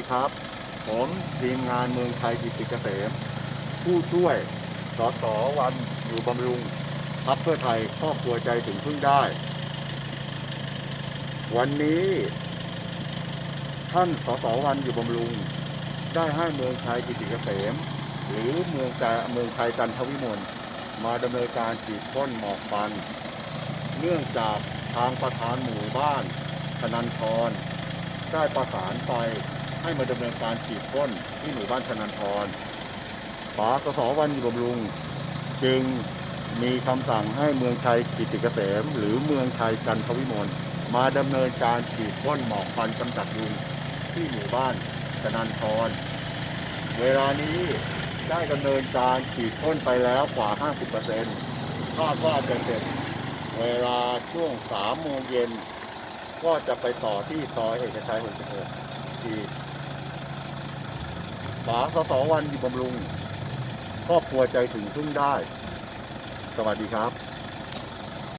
ดีครับ ผมทีมงานเมืองไทยกิติเกษม ผู้ช่วยสสวันอยู่บำรุงพักเพื่อไทยครอบครัวใจถึงพึ่งได้ วันนี้ ท่านสสวันอยู่บำรุง ได้ให้เมืองชัยกิติเกษม หรือเมืองจาเมืองชัยจันทวิมลมาดำเนินการฉีดพ่นหมอกควัน เนื่องจากทางประธานหมู่บ้านธนันทรได้ประสานไป ให้มาดำเนินการฉีดพ่นที่หมู่บ้านธนันทรป๋าสสวันอยู่บำรุง จึงมีคำสั่งให้เมืองชัยกิติเกษม หรือเมืองชัยจันทวิมลมาดำเนินการฉีดพ่นหมอกควันกำจัดยุงที่หมู่บ้านธนันทร เวลานี้ได้ดำเนินการฉีดพ่นไปแล้วกว่า 50%คาดว่าจะเสร็จเวลาช่วง3โมงเย็นก็จะไปต่อที่ซอยเอกชัย 66 ที่ ป๋าสสวันอยู่บำรุงครอบครัวใจถึงพึ่งได้ สวัสดีครับ